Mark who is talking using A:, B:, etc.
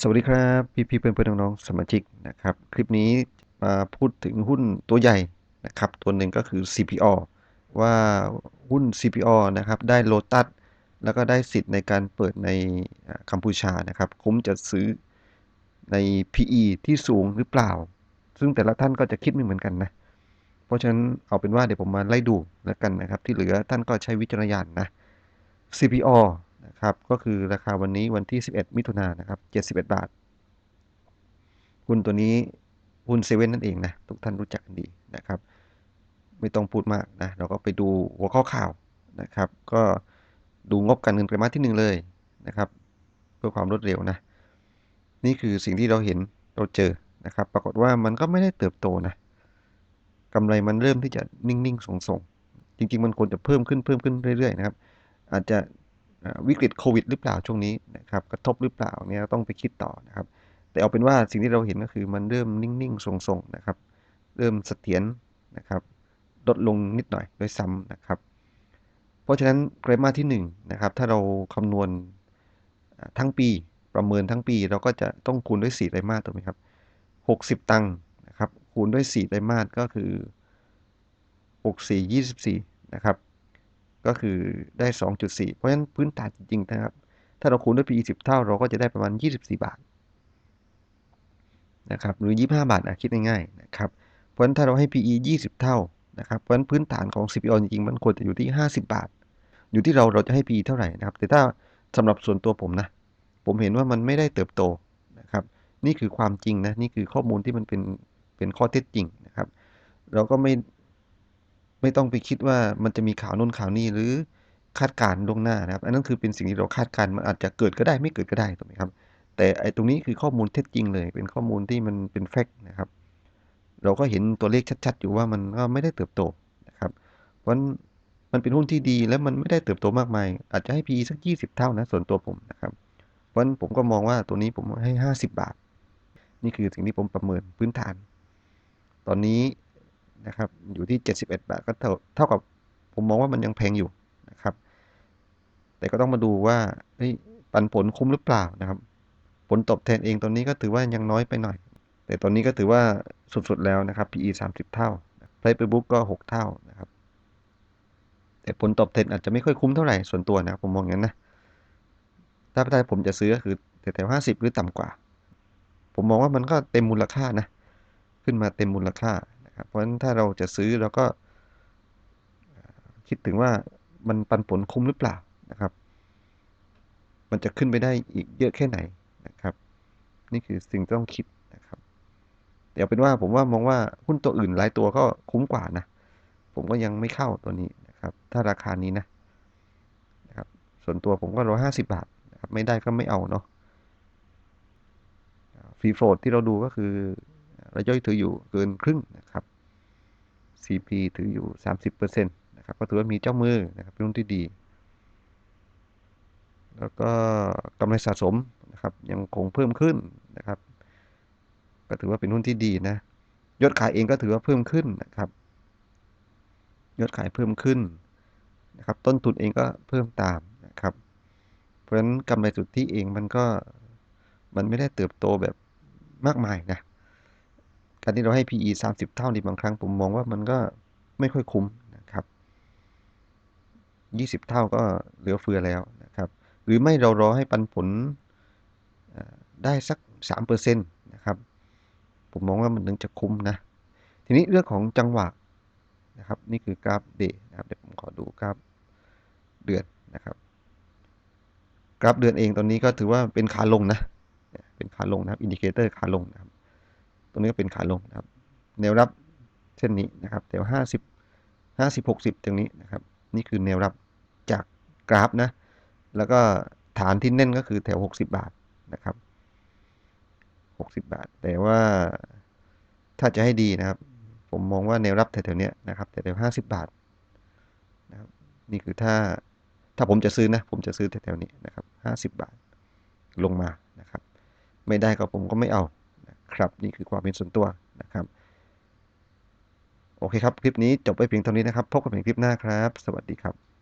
A: สวัสดีครับพี่พี่เพื่อนเพื่อนน้องๆสมาชิกนะครับคลิปนี้มาพูดถึงหุ้นตัวใหญ่นะครับตัวหนึ่งก็คือ CPO ว่าหุ้น CPO นะครับได้โลตัสแล้วก็ได้สิทธิ์ในการเปิดในกัมพูชานะครับคุ้มจะซื้อใน PE ที่สูงหรือเปล่า ซึ่งแต่ละท่านก็จะคิดไม่เหมือนกันนะเพราะฉะนั้นเอาเป็นว่าเดี๋ยวผมมาไล่ดูแล้วกันนะครับที่เหลือท่านก็ใช้วิจารณญาณนะ CPO นะครับ ก็คือราคาวันนี้วันที่ 11 มิถุนายนนะครับ 71 บาท หุ้นตัวนี้หุ้นเซเว่นนั่นเองนะ ทุกท่านรู้จักกันดีนะครับ ไม่ต้องพูดมากนะ เราก็ไปดูหัวข้อข่าวนะครับ ก็ดูงบการเงินไตรมาสที่หนึ่งเลยนะครับ เพื่อความรวดเร็วนะ นี่คือสิ่งที่เราเห็นเราเจอนะครับ ปรากฏว่ามันก็ไม่ได้เติบโตนะกำไรมันเริ่มที่จะนิ่งๆส่งๆจริง ๆ มันควรจะเพิ่มขึ้นเพิ่มขึ้นเรื่อยๆนะครับ อาจจะ วิกฤตโควิดหรือเปล่าช่วงนี้นะครับกระทบหรือเปล่าเนี่ยต้องไปคิดต่อนะครับ แต่เอาเป็นว่าสิ่งที่เราเห็นก็คือมันเริ่มนิ่งๆทรงๆนะครับ เริ่มเสถียรนะครับ ลดลงนิดหน่อยด้วยซ้ำนะครับ เพราะฉะนั้นไตรมาสที่1นะครับถ้าเราคำนวณทั้งปีประเมินทั้งปี เราก็จะต้องคูณด้วย4ไตรมาสถูกไหมครับ60 ตังค์นะครับคูณด้วย4ไตรมาสก็คือ 64 24 นะครับ ก็คือได้ 2.4 เพราะฉะนั้นพื้นฐานจริงๆนะครับ ถ้าเราคูณด้วย PE 10 เท่า เราก็จะได้ประมาณ 24 บาทนะครับหรือ 25 บาทนะคิดง่ายๆนะครับ เพราะฉะนั้นถ้าเราให้ PE 20 เท่านะครับ เพราะฉะนั้นพื้นฐานของ CPO จริงๆ มันควรจะอยู่ที่ 50 บาท อยู่ที่เราเราจะให้ PE เท่าไหร่นะครับ แต่ถ้าสำหรับส่วนตัวผมนะ ผมเห็นว่ามันไม่ได้เติบโตนะครับ นี่คือความจริงนะ นี่คือข้อมูลที่มันเป็นเป็นข้อเท็จจริงนะครับ เราก็ไม่ ไม่ต้องไปคิดว่ามันจะมีข่าวโน้นข่าวนี้หรือคาดการณ์ล่วงหน้านะครับ อันนั้นคือเป็นสิ่งที่เราคาดการณ์มันอาจจะเกิดก็ได้ไม่เกิดก็ได้ถูกไหมครับ แต่ไอ้ตรงนี้คือข้อมูลเท็จจริงเลย เป็นข้อมูลที่มันเป็นแฟกต์นะครับ เราก็เห็นตัวเลขชัด ๆ อยู่ว่ามันก็ไม่ได้เติบโตนะครับ เพราะฉะนั้นมันเป็นหุ้นที่ดีแล้วมันไม่ได้เติบโตมากมาย อาจจะให้ PE สัก 20 เท่านะส่วนตัวผมนะครับ เพราะฉะนั้นผมก็มองว่าตัวนี้ผมให้ 50 บาท นี่คือสิ่งที่ผมประเมินพื้นฐาน ตอนนี้ นะครับ อยู่ที่ 71 บาทก็เท่าเท่ากับผมมองว่ามันยังแพงอยู่นะครับ แต่ก็ต้องมาดูว่าปันผลคุ้มหรือเปล่านะครับ ผลตอบแทนเองตอนนี้ก็ถือว่ายังน้อยไปหน่อย แต่ตอนนี้ก็ถือว่าสุดๆแล้วนะครับ PE 30 เท่า Price per book ก็ 6 เท่านะครับ แต่ผลตอบแทนอาจจะไม่ค่อยคุ้มเท่าไหร่ส่วนตัวนะครับผมมองอย่างนั้นนะ ถ้าถ้าผมจะซื้อก็คือแถวๆห้าสิบหรือต่ำกว่า ผมมองว่ามันก็เต็มมูลค่านะ ขึ้นมาเต็มมูลค่า เพราะฉะนั้นถ้าเราจะซื้อเราก็คิดถึงว่ามันปันผลคุ้มหรือเปล่านะครับ มันจะขึ้นไปได้อีกเยอะแค่ไหนนะครับ นี่คือสิ่งต้องคิดนะครับแต่เอาเป็นว่าผมว่ามองว่าหุ้นตัวอื่นหลายตัวก็คุ้มกว่านะ ผมก็ยังไม่เข้าตัวนี้นะครับ ถ้าราคานี้นะนะครับ ส่วนตัวผมก็ร้อยห้าสิบาทนะครับ ไม่ได้ก็ไม่เอาเนาะฟรีโฟลดที่เราดูก็คือ ระย่อยถืออยู่เกินครึ่งนะครับ CP ถืออยู่ 30%นะครับก็ถือว่ามีเจ้ามือนะครับเป็นหุ้นที่ดี แล้วก็กำไรสะสมนะครับยังคงเพิ่มขึ้นนะครับ ก็ถือว่าเป็นหุ้นที่ดีนะยอดขายเองก็ถือว่าเพิ่มขึ้นนะครับยอดขายเพิ่มขึ้นนะครับ ต้นทุนเองก็เพิ่มตามนะครับ เพราะฉะนั้นกำไรสุทธิเองมันก็มันไม่ได้เติบโตแบบมากมายนะ การที่เราให้ PE 30 เท่านี่บางครั้งผมมองว่ามันก็ไม่ค่อยคุ้มนะครับ 20 เท่าก็เหลือเฟือแล้วนะครับ หรือไม่เรารอให้ปันผลได้สัก 3%นะครับ ผมมองว่ามันถึงจะคุ้มนะ ทีนี้เรื่องของจังหวะนะครับ นี่คือกราฟเดย์นะครับเดี๋ยวผมขอดูกราฟเดือนนะครับกราฟเดือนเองตอนนี้ก็ถือว่าเป็นขาลงนะ เป็นขาลงนะครับ อินดิเคเตอร์ขาลงนะครับ ตรงนี้ก็เป็นขาลงนะครับ แนวรับเส้นนี้นะครับแถวห้าสิบห้าสิบหกสิบตรงนี้นะครับ นี่คือแนวรับจากกราฟนะ แล้วก็ฐานที่แน่นก็คือแถวหกสิบาทนะครับหกสิบาท แต่ว่าถ้าจะให้ดีนะครับ ผมมองว่าแนวรับแถวๆเนี้ยนะครับแถวห้าสิบาทนะครับนี่คือถ้าถ้าผมจะซื้อนะ ผมจะซื้อแถวๆนี้นะครับห้าสิบาทลงมานะครับ ไม่ได้ก็ผมก็ไม่เอา ครับนี่คือความเป็นส่วนตัวนะครับโอเคครับ คลิปนี้จบไปเพียงเท่านี้นะครับ พบกันใหม่คลิปหน้าครับ สวัสดีครับ